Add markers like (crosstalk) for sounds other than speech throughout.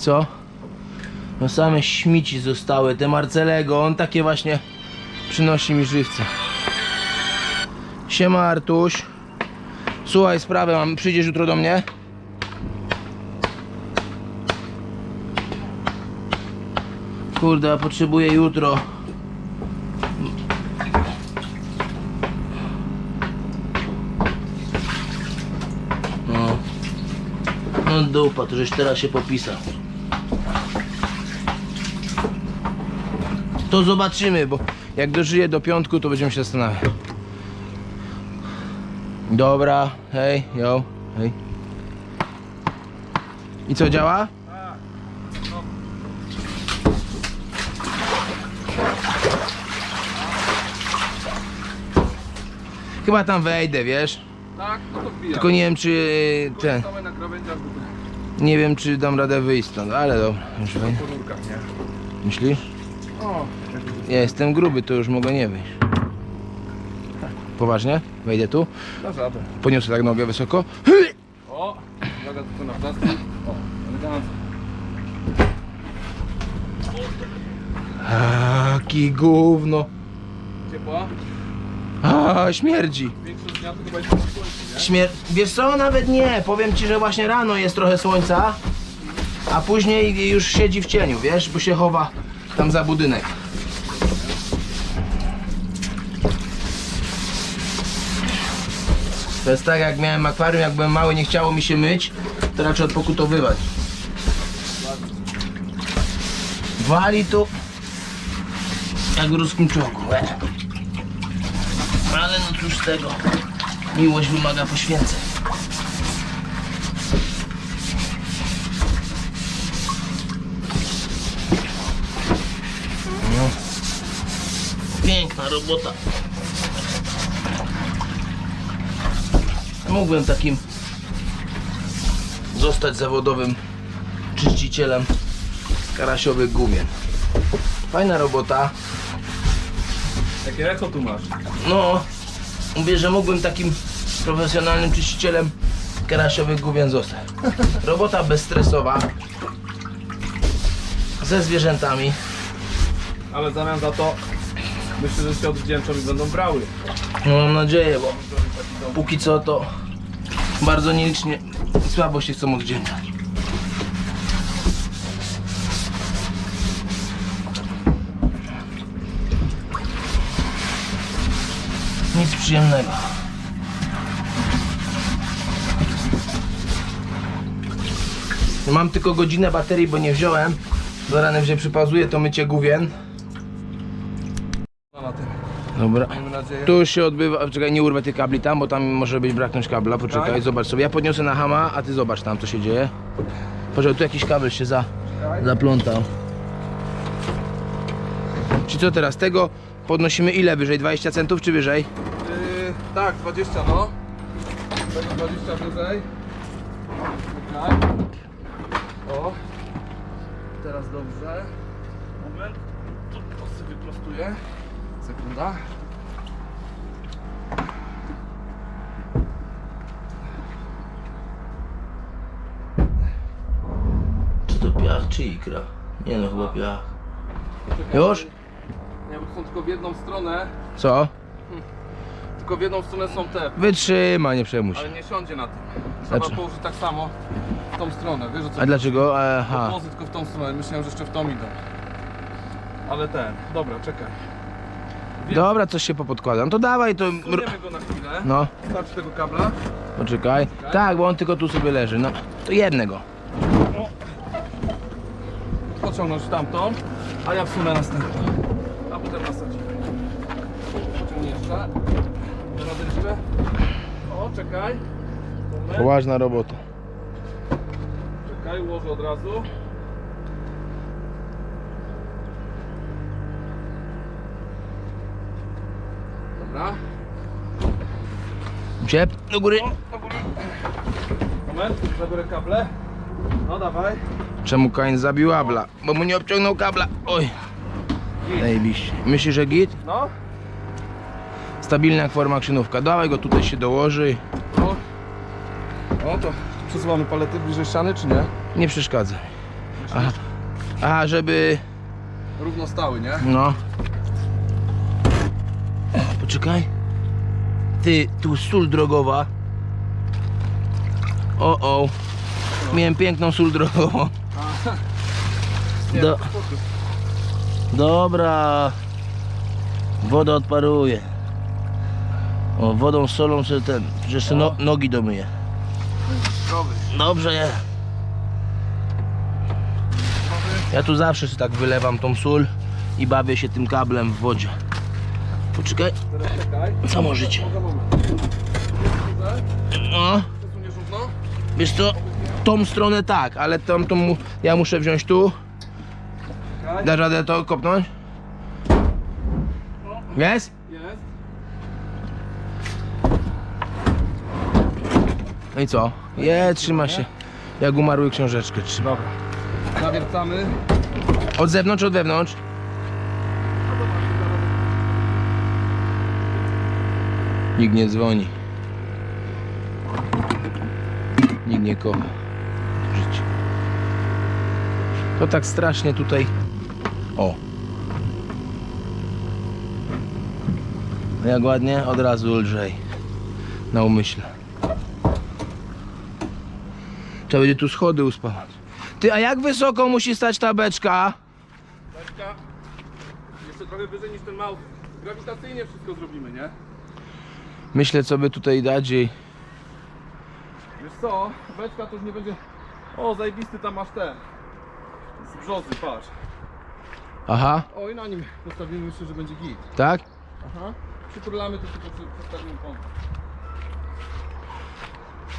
Co? No same śmieci zostały, te Marcelego, on takie właśnie przynosi mi żywce. Siema Artuś. Słuchaj, sprawę mam, przyjdziesz jutro do mnie? Kurde, ja potrzebuję jutro. No. No dupa, to żeś teraz się popisał. To zobaczymy, bo jak dożyję do piątku, to będziemy się zastanawiać. Dobra, hej, yo, hej. I co, działa? Chyba tam wejdę, wiesz? Tak, no to wbijam. Tylko nie wiem, czy e, ten. Na krawędziach. Nie wiem, czy dam radę wyjść stąd, ale dobra. Już wejdę. Po rurkach, nie? Myślisz? O, Ja jestem gruby, to już mogę nie wyjść. Poważnie? Wejdę tu, dasz radę. poniosę tak nogę wysoko. O, uwaga tylko na plastik. O, elegancko. Taki gówno. Ciepła? A, śmierdzi. Większość dnia to chyba jest na słońcu, nie? Śmier... Wiesz co, nawet nie. Powiem ci, że właśnie rano jest trochę słońca, a później już siedzi w cieniu, wiesz, bo się chowa tam za budynek. To jest tak, jak miałem akwarium, jak byłem mały, nie chciało mi się myć, to raczej odpokutowywać. Wali tu jak w ruskim czołgu. Ale no cóż z tego. Miłość wymaga poświęceń. No. Piękna robota. Mógłbym takim zostać zawodowym czyścicielem karasiowych gumien. Fajna robota. Jakie echo tu masz? No, mówię, że mógłbym takim profesjonalnym czyścicielem karasiowych gówien zostać. Robota bezstresowa, ze zwierzętami. Ale w zamian za to myślę, że się odwdzięczą i będą brały. No mam nadzieję, bo póki co to bardzo nielicznie i słabo się chcą odwdzięczać. Nic przyjemnego. Mam tylko godzinę baterii, bo nie wziąłem. Do rany wziąłem, przypazuję to mycie główien. Dobra. Miejmy nadzieję. Tu się odbywa, czekaj, nie urwę tych kabli tam, bo tam może być braknąć kabla, poczekaj, Tak. zobacz sobie. Ja podniosę na hama, a ty zobacz tam, co się dzieje. Poczekaj, tu jakiś kabel się za, zaplątał. Czy co teraz, tego podnosimy ile wyżej, 20 centów czy wyżej? Yy, tak, 20 no. Tego 20 wyżej. Tak. O. Teraz dobrze. Moment. Tu prosty wyprostuję. Sekunda. Czy to piach, czy ikra? Nie no, chyba piach. Już? Nie, bo są tylko w jedną stronę. Co? Tylko w jedną stronę są te. Wytrzyma, nie przejmuj Ale się. nie siądzie na tym. Trzeba Dlaczego? położyć tak samo w tą stronę. Wiesz o co A dlaczego? Aha. Pozy tylko w tą stronę. Myślałem, że jeszcze w tą idą. Ale ten. Dobra, czekaj. Dobra, coś się popodkłada. No to dawaj to... Suniemy go na chwilę. No, Starczy tego kabla. poczekaj. Tak, bo on tylko tu sobie leży. No, to jednego. Pociągnąć tamtą, a ja wsunę następną. A potem nasadzimy. Pociągnij jeszcze. Da radę jeszcze. O, czekaj. Moment. Poważna robota. Czekaj, ułożę od razu. Dobra. Ciep, do góry. Moment, zabiorę kable. No dawaj. Czemu Kain zabił Abla? Bo mu nie obciągnął kabla. Oj. Zajebiście. Myślisz, że git? No. Stabilna jak forma krzynówka. Dawaj go tutaj się dołoży. O. O to przesuwamy palety bliżej ściany, czy nie? Nie przeszkadza. Aha. Aha, żeby... Równo stały, nie? No. Poczekaj. Ty, tu sól drogowa. O, o. Miałem piękną sól drogową. Do-. Dobra. Woda odparuje. O, wodą, solą sobie ten, że jeszcze no, nogi domyję. Zdrowy. Dobrze. Ja tu zawsze sobie tak wylewam tą sól i bawię się tym kablem w wodzie. Poczekaj, co możecie? No, wiesz co, tą stronę tak, ale tamtą mu, ja muszę wziąć tu. Dasz radę to kopnąć? Jest? Jest. No i co? Je, trzyma się. Jak umarły książeczkę trzyma. Dobra. Nawiercamy. Od zewnątrz, od wewnątrz? Nikt nie dzwoni. Nikt nie kocha. Życie. To tak strasznie tutaj. O. Jak ładnie, od razu lżej. Na umyśle. Trzeba będzie tu schody uspawać. Ty, a jak wysoko musi stać ta beczka? Beczka. Jeszcze trochę wyżej niż ten małp. Grawitacyjnie wszystko zrobimy, nie? Myślę, co by tutaj dać jej. Wiesz co? Beczka to już nie będzie... O, zajebisty tam masz ten. Z brzozy, patrz. Aha, O, i na nim postawimy, myślę, że będzie git. tak? Aha. Przyturlamy to tylko postawimy kąt.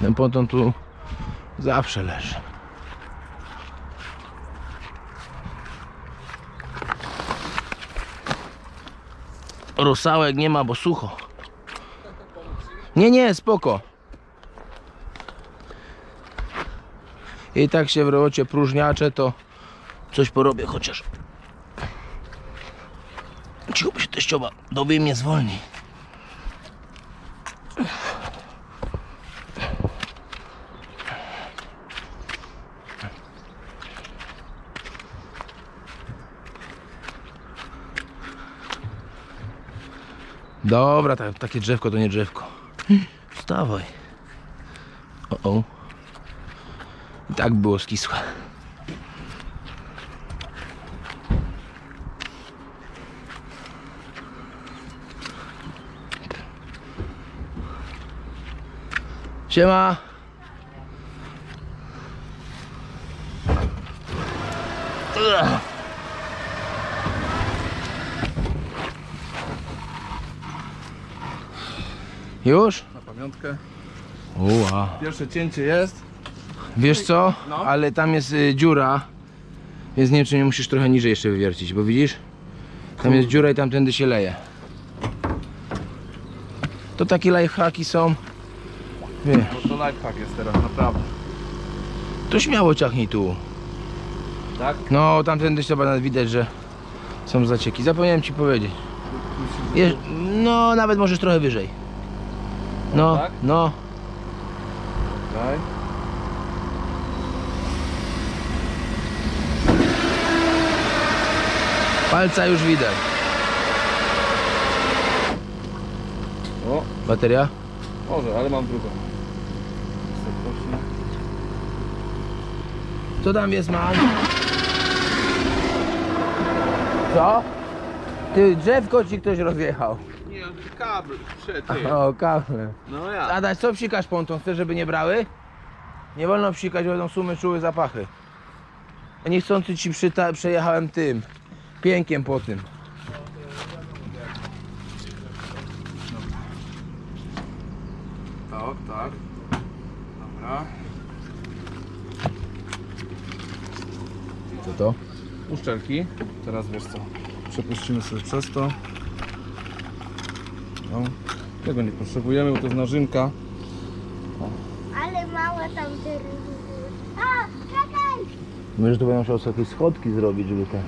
Ten ponton tu zawsze leży. Rosałek nie ma, bo sucho. Nie, nie, spoko. I tak się w robocie próżniacze, to coś porobię chociaż. Cicho, bo się teściowa dowie mnie zwolni. Dobra, ta, takie drzewko to nie drzewko. Wstawaj. O, o. I tak było skisłe. Siema. Ugh. Już? Na pamiątkę. Uła. Pierwsze cięcie jest. Wiesz co? No. Ale tam jest y, dziura. Więc nie wiem, czy nie musisz trochę niżej jeszcze wywiercić, bo widzisz? Tam jest dziura i tamtędy się leje. To takie lifehacki są. Wiesz, No to lifehack jest teraz, naprawdę. to śmiało ciachnij tu. Tak? No, tamtędy się nawet widać, że są zacieki. Zapomniałem ci powiedzieć. No, nawet możesz trochę wyżej. No, tak? no. Daj. Palca już widać. O, Bateria? może, ale mam drugą. Serdecznie. Co tam jest, man? Co? Ty, drzewko ci ktoś rozjechał. Nie, kabel, przety. O, kable. No ja. Adaś, co psikasz pontą? Chcesz, żeby nie brały? Nie wolno psikać, bo będą sumy czuły zapachy. A niechcący ci przyta- przejechałem tym. Piękiem po tym. Tak, tak. Dobra. Co to? Uszczelki. Teraz wiesz co, przepuścimy sobie przez to. No, tego nie potrzebujemy, bo to jest narzynka. Ale małe tam te. A, czekaj! Myślę, że tu będą musiał sobie jakieś schodki zrobić, żeby ten...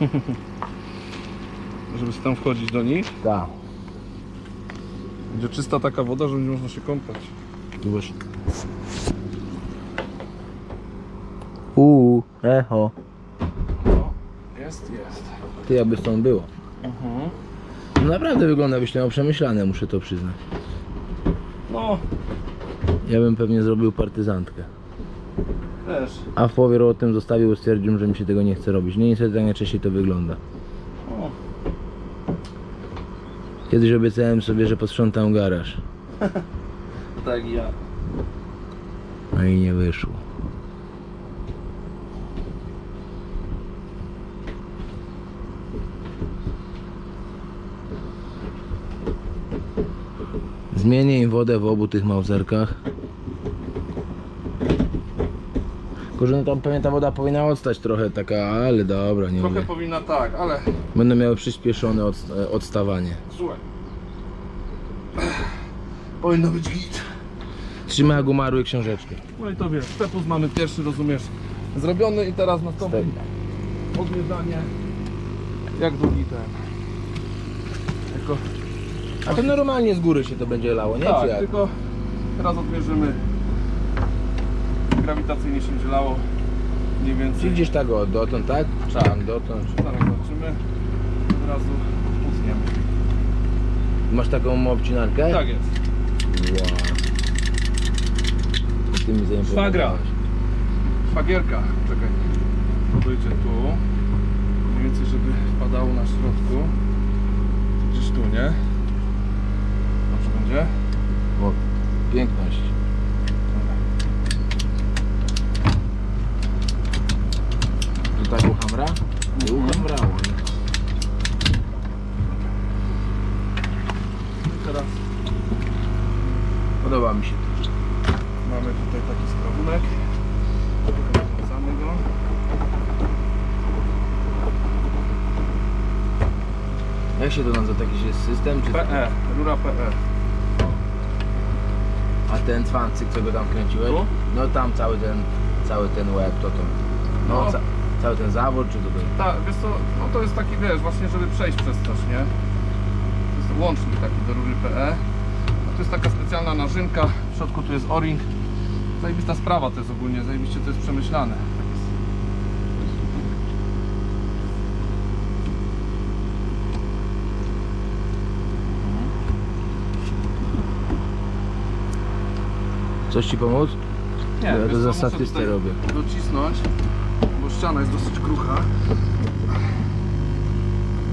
(laughs) Żeby tam wchodzić do nich. Tak. Będzie czysta taka woda, że będzie można się kąpać. Właśnie. Uuu, echo. No, jest, jest. Ty jakby stąd było. Mhm. No naprawdę wygląda, miał przemyślane, muszę to przyznać. No, Ja bym pewnie zrobił partyzantkę. też. A w połowie o tym zostawił, bo stwierdził, że mi się tego nie chce robić. Nie niestety tak najczęściej to wygląda. O, Kiedyś obiecałem sobie, że posprzątam garaż. (laughs) tak ja. No i nie wyszło. Zmienię im wodę w obu tych małzerkach. Tylko, że no tam pewnie ta woda powinna odstać trochę taka, ale dobra, nie Trochę powinna tak, ale Będą miały przyspieszone odst- e, odstawanie. słuchaj. Powinno być git. Trzymaj jak umarły książeczkę. No i to wiesz, przepust mamy pierwszy, rozumiesz, zrobiony i teraz nastąpi odwiedzanie. Jak długi ten. Tylko, A to normalnie z góry się to będzie lało, nie? Czy tak, jak? tylko teraz odmierzymy grawitacyjnie się będzie lało mniej Czy więcej. gdzieś tak o, dotąd, tak? Czy Tak. tam dotąd? Zaraz zobaczymy. Od razu utniemy. Masz taką obcinarkę? Tak jest. Wow. Ty mi zaimponowałeś. Szwagra. Szwagierka. Czekaj. To dojdzie tu. Mniej więcej, żeby wpadało na środku. Gdzieś tu, nie? Dobrze? O, piękność. To tak uchamra? Nie? I teraz Podoba mi się to. mamy tutaj taki sprawunek. Wracamy go. Jak się to nazywa? Taki jest system? Czy PE, rura PE. A ten cwancyk, co go tam kręciłeś? Tu? No tam cały ten, cały ten łeb, to to. No, No. Ca, cały ten zawór, czy to to? Tak, wiesz co, no to jest taki, wiesz, właśnie żeby przejść przez coś, nie? To jest łącznik taki do rury PE. No to jest taka specjalna narzynka, w środku tu jest o-ring. Zajebista sprawa to jest ogólnie, zajebiście to jest przemyślane. Coś ci pomóc? Nie, Ja to za statystę robię. Docisnąć, bo ściana jest dosyć krucha.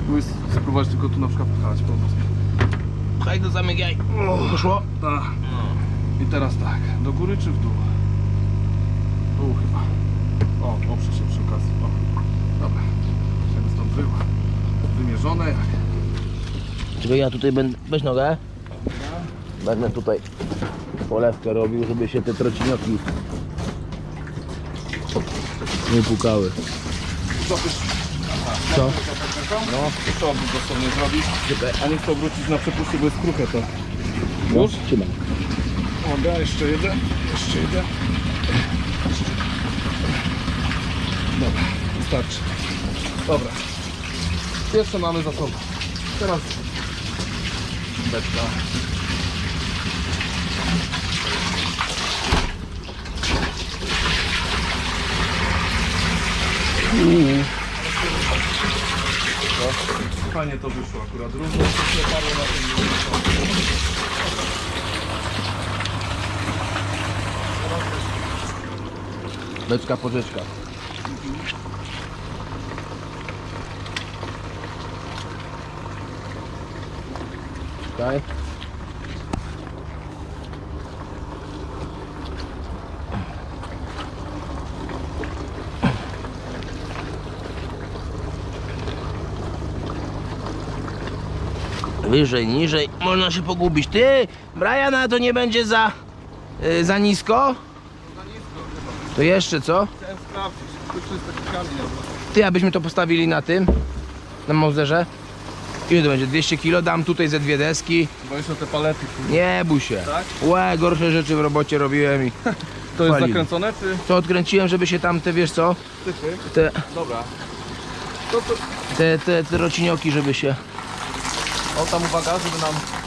Mógłbyś spróbować tylko tu na przykład pchać po prostu. Pchaj do zamykaj. Poszło? Tak. I teraz tak, do góry czy w dół? W dół chyba. O, oprze się przy okazji. O. Dobra, żeby stąd było. Wymierzone jak. Czekaj, ja tutaj będę, weź nogę. Będę tutaj polewkę robił, żeby się te trocinioki nie pukały. Co? No, by dosłownie zrobić. A nie chcę obrócić na przepuście, bo jest kruche to. Już? Trzymaj. Uwaga, jeszcze jeden, jeszcze jeden. Dobra, wystarczy. Dobra. Pierwsze mamy za sobą. Teraz beczka. Fajnie to wyszło akurat. Równo się parło na tym. Beczka porzeczka. Czekaj. Wyżej, niżej, można się pogubić. Ty, Brian, a to nie będzie za, y, za nisko? Za nisko chyba. To jeszcze co? Chciałem sprawdzić. Tu 300 kg. Ty, abyśmy to postawili na tym, na Mauserze. Ile to będzie? 200 kg? Dam tutaj ze dwie deski. Bo jeszcze te palety. Nie bój się. Tak? Łe, gorsze rzeczy w robocie robiłem i (laughs) To jest zakręcone czy to odkręciłem, żeby się tam te, wiesz co, tyfy? te, Dobra. To, to, te, te, te rocinioki, żeby się... o tam uwaga, żeby nam